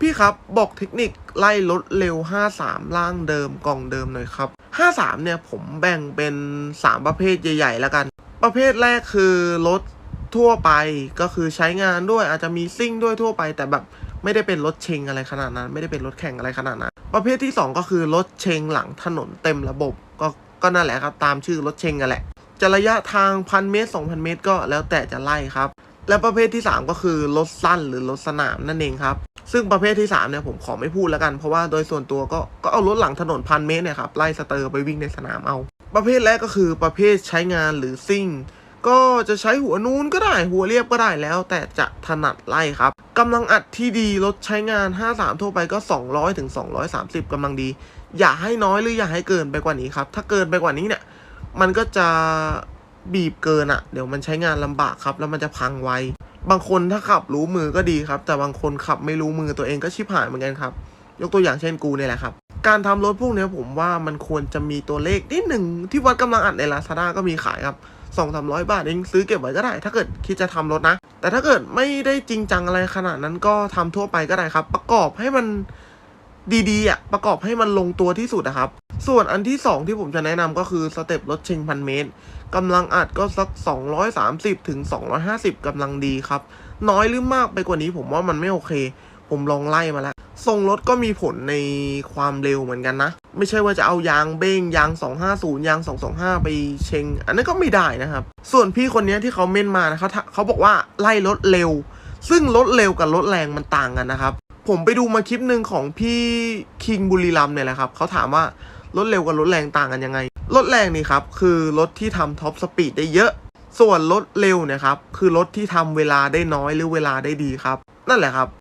พี่ครับบอกเทคนิคไล่รถเร็ว 53 ล่างเดิมกล่องเดิมหน่อยครับ 53 เนี่ยผมแบ่งเป็น 3 ประเภทใหญ่ๆแล้วกัน ประเภทแรกคือรถทั่วไปก็คือใช้งานด้วยอาจจะมีซิ่งด้วยทั่วไป แต่แบบไม่ได้เป็นรถเชงอะไรขนาดนั้น ไม่ได้เป็นรถแข่งอะไรขนาดนั้น ประเภทที่ 2 ก็คือรถเชงหลังถนนเต็มระบบ ก็ก็นั่นแหละครับตามชื่อรถเชงกันแหละจะระยะทางพันเมตร 2,000 เมตรก็แล้วแต่จะไล่ครับ และประเภทที่ 3 ก็คือรถสั้นหรือรถสนามนั่นเองครับ ซึ่งประเภทที่3เนี่ยผมขอไม่พูดแล้วกัน เพราะว่าโดยส่วนตัวก็ก็เอารถหลังถนนพันเมตรเนี่ยครับไล่สเตอร์ไปวิ่งในสนามเอา ประเภทแรกก็คือประเภทใช้งานหรือซิ่งก็จะใช้หัวนูนก็ได้หัวเรียบก็ได้แล้ว แต่จะถนัดไล่ครับกำลังอัดที่ดีรถใช้งาน 53 ทั่วไปก็ 200ถึง230กำลังดี อย่าให้น้อยหรืออย่าให้เกินไปกว่านี้ครับ ถ้าเกินไปกว่านี้เนี่ย มันก็จะบีบเกินอะ่ะ เดี๋ยวมันใช้งานลำบากครับ แล้วมันจะพังไว บางคนถ้าขับรู้มือก็ดีครับ แต่บางคนขับไม่รู้มือตัวเองก็ชิบหายเหมือนกันครับ ยกตัวอย่างเช่นกูเนี่ยแหละครับ การทำรถพวกนี้ผมว่ามันควรจะมีตัวเลขนิดหนึ่งที่วัดกำลังอัดใน Lazada ก็มีขายครับสองสามร้อยบาทเองซื้อเก็บไว้ก็ได้ ถ้าเกิดคิดจะทำรถนะ แต่ถ้าเกิดไม่ได้จริงจังอะไรขนาดนั้นก็ทำทั่วไปก็ได้ครับ ประกอบให้มันดีๆอะประกอบให้มันลงตัวที่สุดนะครับ ส่วนอันที่สองที่ผมจะแนะนำก็คือสเต็ปรถเชงพันเมตรกำลังอัดก็สัก 230ถึง250กำลังดีครับ น้อยหรือมากไปกว่านี้ผมว่ามันไม่โอเค ผมลองไล่มาแล้วทรงรถก็มีผลในความเร็วเหมือนกันนะ ไม่ใช่ว่าจะเอายางเบ้งยาง 250 ยาง 225 ไปเชง อันนั้นก็ไม่ได้นะครับ ส่วนพี่คนนี้ที่เขาเม่นมานะเขาเขาบอกว่าไล่รถเร็ว ซึ่งรถเร็วกับรถแรงมันต่างกันนะครับ ผมไปดูมาคลิปหนึ่งของพี่คิงบุรีรัมเนี่ยแหละครับเขาถามว่า รถเร็วกับรถแรงต่างกันยังไง รถแรงนี่ครับคือรถที่ทำท็อปสปีดได้เยอะ ส่วนรถเร็วนะครับคือรถที่ทำเวลาได้น้อยหรือเวลาได้ดีครับ นั่นแหละครับ